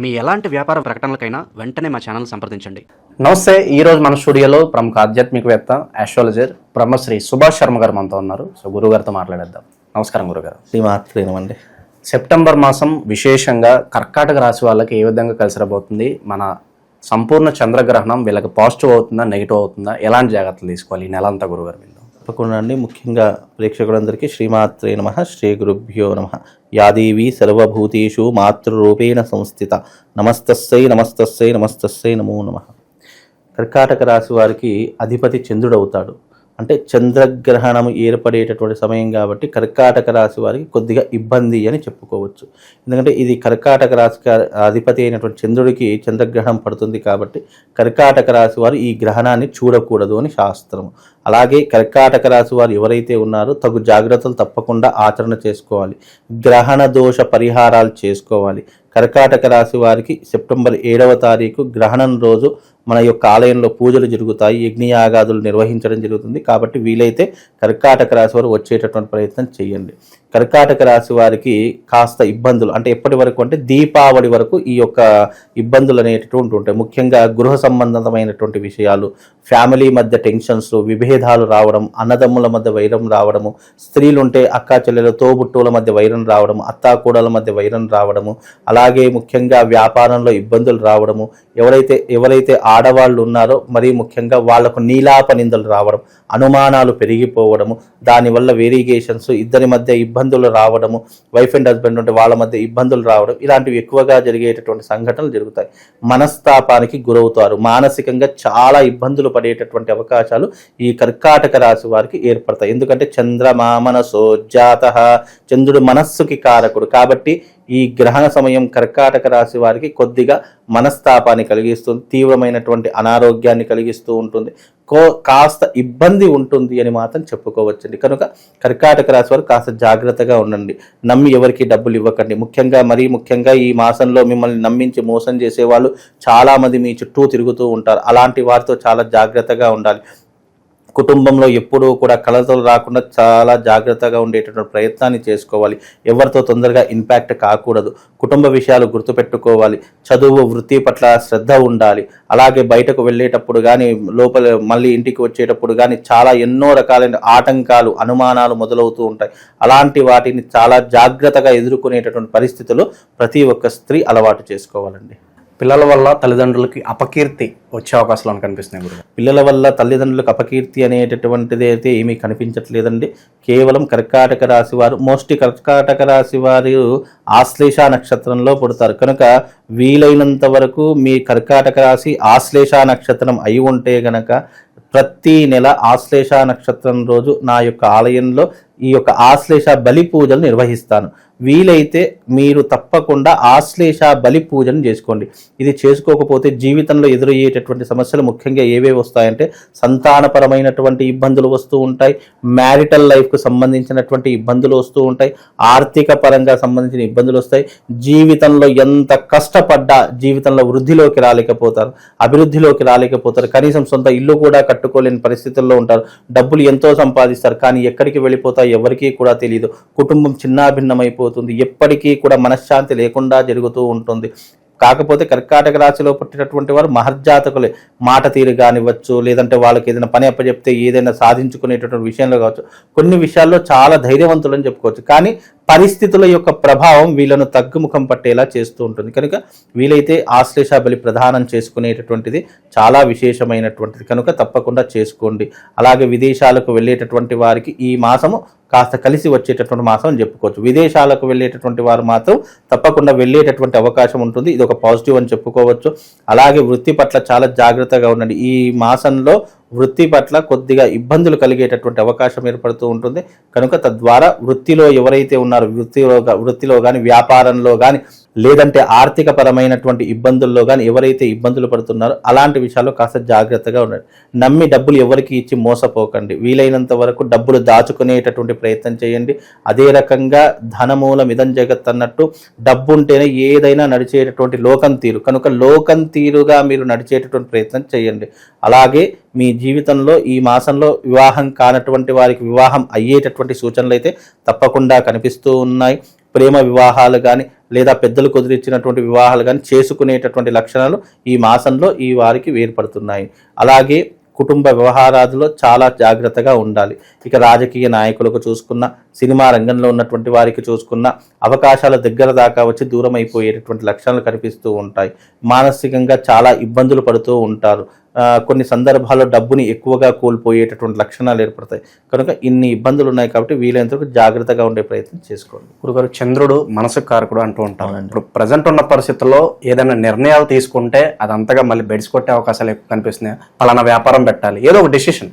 మీ ఎలాంటి వ్యాపార ప్రకటనలకైనా వెంటనే మా ఛానల్ సంప్రదించండి. నమస్తే ఈ రోజు మన స్టూడియోలో ప్రముఖ ఆధ్యాత్మికవేత్త ఆస్ట్రాలజర్ బ్రహ్మశ్రీ సుభాష్ శర్మ గారు మనతో ఉన్నారు. సో గురువు గారితో మాట్లాడేద్దాం. నమస్కారం గురుగారు శ్రీమాత్రేనమండి. సెప్టెంబర్ మాసం విశేషంగా కర్కాటక రాశి వాళ్ళకి ఏ విధంగా కలిసి రాబోతుంది? మన సంపూర్ణ చంద్రగ్రహణం వీళ్ళకి పాజిటివ్ అవుతుందా నెగిటివ్ అవుతుందా? ఎలాంటి జాగ్రత్తలు తీసుకోవాలి ఈ నెల అంతా గురుగారు వీళ్ళు తప్పకుండా అండి. ముఖ్యంగా ప్రేక్షకులందరికీ శ్రీమాత్రే నమ శ్రీ గురుభ్యో నమ. యాదేవి సర్వభూతేషు మాతృరూపేణ సంస్థిత. నమస్తస్సై నమస్తస్సై నమస్తస్సై నమో నమ. కర్కాటక రాశి వారికి అధిపతి చంద్రుడవుతాడు అంటే చంద్రగ్రహణం ఏర్పడేటటువంటి సమయం కాబట్టి కర్కాటక రాశి వారికి కొద్దిగా ఇబ్బంది అని చెప్పుకోవచ్చు. ఎందుకంటే ఇది కర్కాటక రాశికి అధిపతి అయినటువంటి చంద్రుడికి చంద్రగ్రహణం పడుతుంది కాబట్టి కర్కాటక రాశి వారు ఈ గ్రహణాన్ని చూడకూడదు అని శాస్త్రం అలాగే కర్కాటక రాశి వారు ఎవరైతే ఉన్నారో తగు జాగ్రత్తలు తప్పకుండా ఆచరణ చేసుకోవాలి. గ్రహణ దోష పరిహారాలు చేసుకోవాలి. కర్కాటక రాశి వారికి సెప్టెంబర్ ఏడవ తారీఖు గ్రహణం రోజు మన యొక్క ఆలయంలో పూజలు జరుగుతాయి యజ్ఞయాగాదులు నిర్వహించడం జరుగుతుంది. కాబట్టి వీలైతే కర్కాటక రాశి వారు వచ్చేటటువంటి ప్రయత్నం చేయండి. కర్కాటక రాశి వారికి కాస్త ఇబ్బందులు అంటే ఎప్పటి వరకు అంటే దీపావళి వరకు ఈ యొక్క ఇబ్బందులు అనేటటువంటి ఉంటాయి. ముఖ్యంగా గృహ సంబంధమైనటువంటి విషయాలు ఫ్యామిలీ మధ్య టెన్షన్స్ విభేదాలు రావడం అన్నదమ్ముల మధ్య వైరం రావడము స్త్రీలుంటే అక్కా చెల్లెల తోబుట్టువుల మధ్య వైరం రావడం అత్తాకూడల మధ్య వైరం రావడము అలాగే ముఖ్యంగా వ్యాపారంలో ఇబ్బందులు రావడము ఎవరైతే ఎవరైతే ఆడవాళ్ళు ఉన్నారో మరీ ముఖ్యంగా వాళ్ళకు నీలాప నిందలు రావడం అనుమానాలు పెరిగిపోవడము దానివల్ల వేరిగేషన్స్ ఇద్దరి మధ్య ఇబ్బందులు రావడము వైఫ్ అండ్ హస్బెండ్ ఉంటే వాళ్ళ మధ్య ఇబ్బందులు రావడం ఇలాంటివి ఎక్కువగా జరిగేటటువంటి సంఘటనలు జరుగుతాయి. మనస్తాపానికి గురవుతారు. మానసికంగా చాలా ఇబ్బందులు పడేటటువంటి అవకాశాలు ఈ కర్కాటక రాశి వారికి ఏర్పడతాయి. ఎందుకంటే చంద్రమామనసో జాత చంద్రుడు మనస్సుకి కారకుడు. కాబట్టి ఈ గ్రహణ సమయం కర్కాటక రాశి వారికి కొద్దిగా మనస్తాపాన్ని కలిగిస్తుంది తీవ్రమైనటువంటి అనారోగ్యాన్ని కలిగిస్తూ ఉంటుంది కో కాస్త ఇబ్బంది ఉంటుంది అని మాత్రం చెప్పుకోవచ్చండి. కనుక కర్కాటక రాశి వారు కాస్త జాగ్రత్తగా ఉండండి. నమ్మి ఎవరికి డబ్బులు ఇవ్వకండి. ముఖ్యంగా మరీ ముఖ్యంగా ఈ మాసంలో మిమ్మల్ని నమ్మించి మోసం చేసేవాళ్ళు చాలామంది మీ చుట్టూ తిరుగుతూ ఉంటారు. అలాంటి వారితో చాలా జాగ్రత్తగా ఉండాలి. కుటుంబంలో ఎప్పుడూ కూడా కలతలు రాకుండా చాలా జాగ్రత్తగా ఉండేటటువంటి ప్రయత్నాన్ని చేసుకోవాలి. ఎవరితో తొందరగా ఇంపాక్ట్ కాకూడదు. కుటుంబ విషయాలు గుర్తుపెట్టుకోవాలి. చదువు వృత్తి పట్ల శ్రద్ధ ఉండాలి. అలాగే బయటకు వెళ్ళేటప్పుడు కానీ లోపల మళ్ళీ ఇంటికి వచ్చేటప్పుడు కానీ చాలా ఎన్నో రకాలైన ఆటంకాలు అనుమానాలు మొదలవుతూ ఉంటాయి. అలాంటి వాటిని చాలా జాగ్రత్తగా ఎదుర్కొనేటటువంటి పరిస్థితులు ప్రతి ఒక్క స్త్రీ అలవాటు చేసుకోవాలండి. పిల్లల వల్ల తల్లిదండ్రులకి అపకీర్తి వచ్చే అవకాశాలు కనిపిస్తున్నాయి గురుగారు. పిల్లల వల్ల తల్లిదండ్రులకు అపకీర్తి అనేటటువంటిది అయితే ఏమీ కనిపించట్లేదండి. కేవలం కర్కాటక రాశి వారు మోస్ట్లీ కర్కాటక రాశి వారు ఆశ్లేష నక్షత్రంలో పుడతారు. కనుక వీలైనంత వరకు మీ కర్కాటక రాశి ఆశ్లేష నక్షత్రం అయి ఉంటే గనక ప్రతి నెల ఆశ్లేష నక్షత్రం రోజు నా యొక్క ఆలయంలో ఈ యొక్క ఆశ్లేష బలి పూజలు నిర్వహిస్తాను. వీలైతే మీరు తప్పకుండా ఆశ్లేష బలి పూజను చేసుకోండి. ఇది చేసుకోకపోతే జీవితంలో ఎదురయ్యేటటువంటి సమస్యలు ముఖ్యంగా ఏవేవి వస్తాయంటే సంతానపరమైనటువంటి ఇబ్బందులు వస్తూ ఉంటాయి మ్యారిటల్ లైఫ్కు సంబంధించినటువంటి ఇబ్బందులు వస్తూ ఉంటాయి ఆర్థిక పరంగా సంబంధించిన ఇబ్బందులు వస్తాయి. జీవితంలో ఎంత కష్టపడ్డా జీవితంలో వృద్ధిలోకి రాలేకపోతారు అభివృద్ధిలోకి రాలేకపోతారు. కనీసం సొంత ఇల్లు కూడా కట్టుకోలేని పరిస్థితుల్లో ఉంటారు. డబ్బులు ఎంతో సంపాదిస్తారు కానీ ఎక్కడికి వెళ్ళిపోతారు? ఎవరికీ కూడా తెలియదు కుటుంబం చిన్నాభిన్నమైపోతుంది. ఎప్పటికీ కూడా మనశ్శాంతి లేకుండా జరుగుతూ ఉంటుంది. కాకపోతే కర్కాటక రాశిలో పుట్టినటువంటి వారు మహర్జాతకులే. మాట తీరు కానివ్వచ్చు లేదంటే వాళ్ళకి ఏదైనా పని అప్పచెప్తే ఏదైనా సాధించుకునేటటువంటి విషయంలో కావచ్చు. కొన్ని విషయాల్లో చాలా ధైర్యవంతులు అని చెప్పుకోవచ్చు. కానీ పరిస్థితుల యొక్క ప్రభావం వీళ్ళను తగ్గుముఖం పట్టేలా చేస్తూ ఉంటుంది. కనుక వీలైతే ఆశ్లేష బలి ప్రదానం చేసుకునేటటువంటిది చాలా విశేషమైనటువంటిది. కనుక తప్పకుండా చేసుకోండి. అలాగే విదేశాలకు వెళ్ళేటటువంటి వారికి ఈ మాసము కాస్త కలిసి వచ్చేటటువంటి మాసం అని చెప్పుకోవచ్చు. విదేశాలకు వెళ్ళేటటువంటి వారు మాత్రం తప్పకుండా వెళ్ళేటటువంటి అవకాశం ఉంటుంది. ఇది ఒక పాజిటివ్ అని చెప్పుకోవచ్చు. అలాగే వృత్తి పట్ల చాలా జాగ్రత్తగా ఉండండి. ఈ మాసంలో వృత్తి పట్ల కొద్దిగా ఇబ్బందులు కలిగేటటువంటి అవకాశం ఏర్పడుతూ ఉంటుంది. కనుక తద్వారా వృత్తిలో ఎవరైతే ఉన్నారో వృత్తిలో వృత్తిలో కానీ వ్యాపారంలో కానీ లేదంటే ఆర్థిక పరమైనటువంటి ఇబ్బందుల్లో కానీ ఎవరైతే ఇబ్బందులు పడుతున్నారో అలాంటి విషయాల్లో కాస్త జాగ్రత్తగా ఉండండి. నమ్మి డబ్బులు ఎవరికి ఇచ్చి మోసపోకండి. వీలైనంత వరకు డబ్బులు దాచుకునేటటువంటి ప్రయత్నం చేయండి. అదే రకంగా ధనమూలం ఇదం జగత్ అన్నట్టు డబ్బు ఉంటేనే ఏదైనా నడిచేటటువంటి లోకం తీరు. కనుక లోకం తీరుగా మీరు నడిచేటటువంటి ప్రయత్నం చేయండి. అలాగే మీ జీవితంలో ఈ మాసంలో వివాహం కానటువంటి వారికి వివాహం అయ్యేటటువంటి సూచనలు అయితే తప్పకుండా కనిపిస్తూ ఉన్నాయి. ప్రేమ వివాహాలు కానీ లేదా పెద్దలు కుదిరించినటువంటి వివాహాలు కానీ చేసుకునేటటువంటి లక్షణాలు ఈ మాసంలో ఈ వారికి ఏర్పడుతున్నాయి. అలాగే కుటుంబ వ్యవహారాదులో చాలా జాగ్రత్తగా ఉండాలి. ఇక రాజకీయ నాయకులకు చూసుకున్న సినిమా రంగంలో ఉన్నటువంటి వారికి చూసుకున్న అవకాశాల దగ్గర దాకా వచ్చి దూరం అయిపోయేటటువంటి లక్షణాలు కనిపిస్తూ ఉంటాయి. మానసికంగా చాలా ఇబ్బందులు పడుతూ ఉంటారు. కొన్ని సందర్భాల్లో డబ్బుని ఎక్కువగా కోల్పోయేటటువంటి లక్షణాలు ఏర్పడతాయి. కనుక ఇన్ని ఇబ్బందులు ఉన్నాయి కాబట్టి వీలైనంత వరకు జాగ్రత్తగా ఉండే ప్రయత్నం చేసుకోండి. గురుగారు చంద్రుడు మనసు కారకుడు అంటూ ఉంటాం ఇప్పుడు ప్రజెంట్ ఉన్న పరిస్థితుల్లో ఏదైనా నిర్ణయాలు తీసుకుంటే అది అంతగా మళ్ళీ బెడిసి కొట్టే అవకాశాలు ఎక్కువ కనిపిస్తున్నాయి? పలానా వ్యాపారం పెట్టాలి. ఏదో ఒక డెసిషన్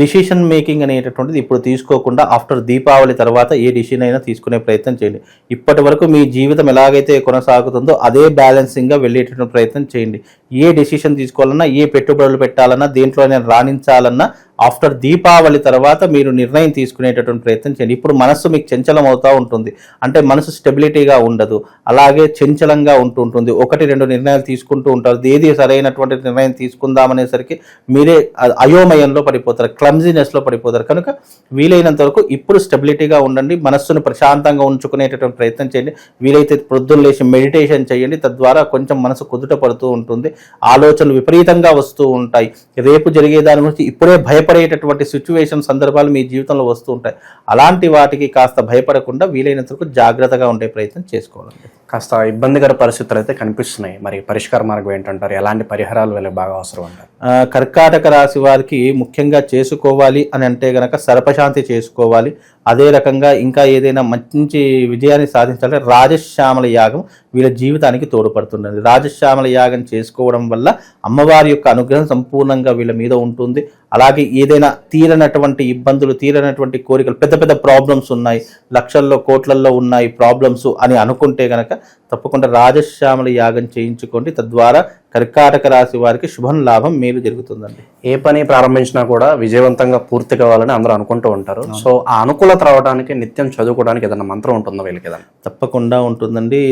డిసిషన్ మేకింగ్ అనేటటువంటిది ఇప్పుడు తీసుకోకుండా ఆఫ్టర్ దీపావళి తర్వాత ఏ డిసిషన్ అయినా తీసుకునే ప్రయత్నం చేయండి. ఇప్పటి వరకు మీ జీవితం ఎలాగైతే కొనసాగుతుందో అదే బ్యాలెన్సింగ్గా వెళ్ళేటటువంటి ప్రయత్నం చేయండి. ఏ డిసిషన్ తీసుకోవాలన్నా ఏ పెట్టుబడులు పెట్టాలన్నా దేంట్లోనే రాణించాలన్నా ఆఫ్టర్ దీపావళి తర్వాత మీరు నిర్ణయం తీసుకునేటటువంటి ప్రయత్నం చేయండి. ఇప్పుడు మనస్సు మీకు చంచలం అవుతూ ఉంటుంది. అంటే మనసు స్టెబిలిటీగా ఉండదు. అలాగే చంచలంగా ఉంటూ ఉంటుంది. ఒకటి రెండు నిర్ణయాలు తీసుకుంటూ ఉంటారు. ఏది సరైనటువంటి నిర్ణయం తీసుకుందామనేసరికి మీరే అయోమయంలో పడిపోతారు. క్లమ్జీనెస్లో పడిపోతారు. కనుక వీలైనంత వరకు ఇప్పుడు స్టెబిలిటీగా ఉండండి. మనస్సును ప్రశాంతంగా ఉంచుకునేటటువంటి ప్రయత్నం చేయండి. వీలైతే ప్రొద్దున లేచి మెడిటేషన్ చేయండి. తద్వారా కొంచెం మనసు కుదుట పడుతూ ఉంటుంది. ఆలోచనలు విపరీతంగా వస్తూ ఉంటాయి. రేపు జరిగే దాని గురించి ఇప్పుడే భయపడేటటువంటి సిచ్యువేషన్ సందర్భాలు మీ జీవితంలో వస్తూ ఉంటాయి. అలాంటి వాటికి కాస్త భయపడకుండా వీలైనంత వరకు జాగ్రత్తగా ఉండే ప్రయత్నం చేసుకోవాలండి. కాస్త ఇబ్బందికర పరిస్థితులు అయితే కనిపిస్తున్నాయి. మరి పరిష్కార మార్గం ఏంటంటారు? ఎలాంటి పరిహారాలు వీళ్ళకి బాగా అవసరం అంటారు? కర్కాటక రాశి వారికి ముఖ్యంగా చేసుకోవాలి అని అంటే గనక సర్పశాంతి చేసుకోవాలి. అదే రకంగా ఇంకా ఏదైనా మంచి విజయాన్ని సాధించాలంటే రాజశ్యామల యాగం వీళ్ళ జీవితానికి తోడ్పడుతున్నది. రాజశ్యామల యాగం చేసుకోవడం వల్ల అమ్మవారి యొక్క అనుగ్రహం సంపూర్ణంగా వీళ్ళ మీద ఉంటుంది. అలాగే ఏదైనా తీరనటువంటి ఇబ్బందులు తీరనటువంటి కోరికలు పెద్ద పెద్ద ప్రాబ్లమ్స్ ఉన్నాయి. లక్షల్లో కోట్లల్లో ఉన్నాయి ప్రాబ్లమ్స్ అని అనుకుంటే గనక తప్పకుండా రాజశ్యామల యాగం చేయించుకోండి. తద్వారా కర్కాటక రాశి వారికి శుభం లాభం మేలు జరుగుతుందండి. ఏ పని ప్రారంభించినా కూడా విజయవంతంగా పూర్తి కావాలని అందరూ అనుకుంటూ ఉంటారు. సో ఆ అనుకూలత రావడానికి నిత్యం చదువుకోవడానికి ఏదైనా మంత్రం ఉంటుందో వీళ్ళకి ఏదైనా? తప్పకుండా ఉంటుందండి.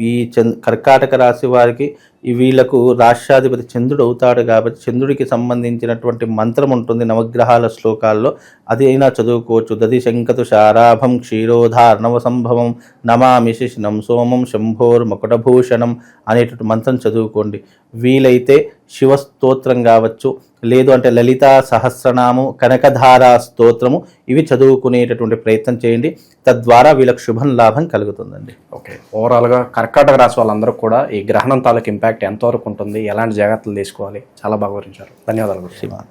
ఈ చంద్ కర్కాటక రాశి వారికి ఈ వీళ్ళకు రాష్ట్రాధిపతి చంద్రుడు అవుతాడు కాబట్టి చంద్రుడికి సంబంధించినటువంటి మంత్రం ఉంటుంది నవగ్రహాల శ్లోకాల్లో. అది అయినా చదువుకోవచ్చు. దది శంకతు శారాభం క్షీరోధార్ణవ సంభవం నమామి శిశినం సోమం శంభోర్ మకుటభూషణం అనేటువంటి మంత్రం చదువుకోండి. వీలైతే శివ స్తోత్రం కావచ్చు లేదు అంటే లలితా సహస్రనామం కనకధార స్తోత్రము ఇవి చదువుకునేటటువంటి ప్రయత్నం చేయండి. తద్వారా వీళ్ళకి శుభం లాభం కలుగుతుందండి. ఓకే. ఓవరాల్గా కర్కాటక రాశి వాళ్ళందరూ కూడా ఈ గ్రహణం తాలూకు ఇంపాక్ట్ ఎంతవరకు ఉంటుంది ఎలాంటి జాగ్రత్తలు తీసుకోవాలి చాలా బాగా వివరించారు. ధన్యవాదాలు. శ్రీమాన్